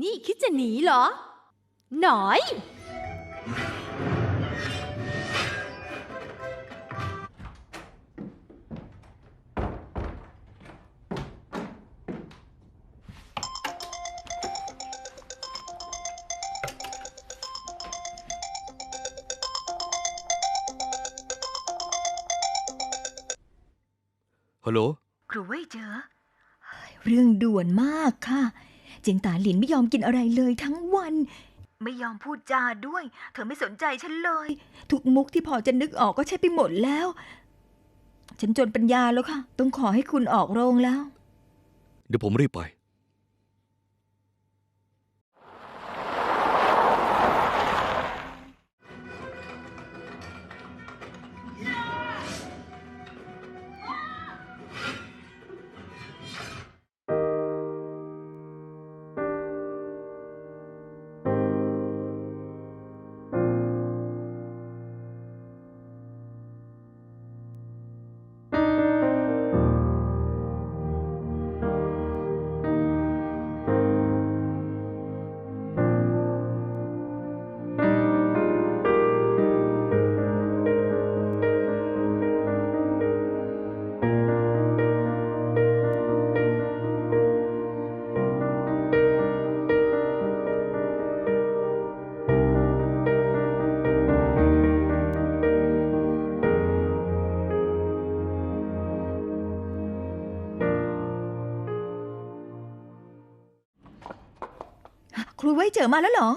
นี่คิดจะหนีเหรอ หน่อย ฮัลโหล ครูเว่ยเจอ เรื่องด่วนมากค่ะ เจียงตาหลินไม่ยอมกินอะไรเลยทั้งวัน ไม่ยอมพูดจาด้วย เธอไม่สนใจฉันเลย ทุกมุกที่พอจะนึกออกก็ใช้ไปหมดแล้ว ฉันจนปัญญาแล้วค่ะ ต้องขอให้คุณออกโรงแล้ว เดี๋ยวผมรีบไป ครูไว้เจอมาแล้วเหรอ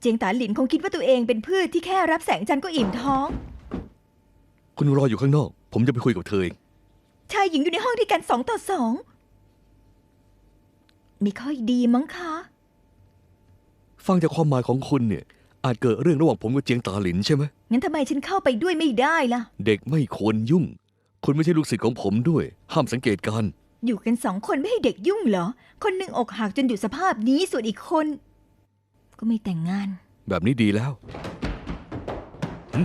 เจียงตาหลินคงคิดว่าตัวเองเป็นพืชที่แค่รับแสงจันทร์ก็อิ่มท้อง คุณรออยู่ข้างนอก ผมจะไปคุยกับเธอเอง ชายหญิงอยู่ในห้องด้วยกันสองต่อสองไม่ค่อยดีมั้งคะ ฟังจากความหมายของคุณเนี่ย อาจเกิดเรื่องระหว่างผมกับเจียงตาหลินใช่ไหมงั้นทำไมฉันเข้าไปด้วยไม่ได้ล่ะ เด็กไม่ควรยุ่ง คุณไม่ใช่ลูกศิษย์ของผมด้วย ห้ามสังเกตการณ์อยู่กันสองคนไม่ให้เด็กยุ่งเหรอ คนหนึ่งอกหักจนอยู่สภาพนี้ส่วนอีกคน ก็ไม่แต่งงาน แบบนี้ดีแล้วหึ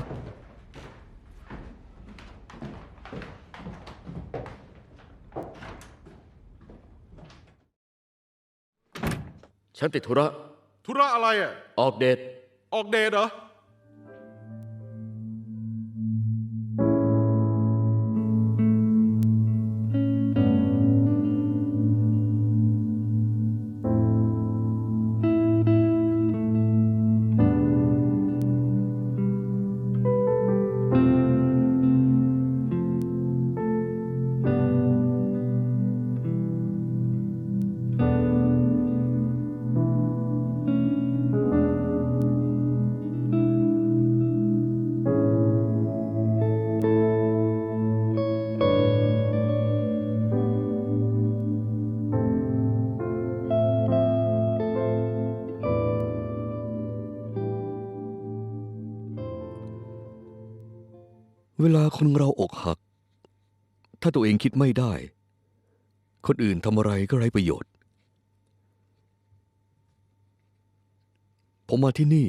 ฉันติดธุระธุระอะไรอะ ออกเดท ออกเดทเหรอ เวลาคนเราอกหัก ถ้าตัวเองคิดไม่ได้ คนอื่นทำอะไรก็ไร้ประโยชน์ ผมมาที่นี่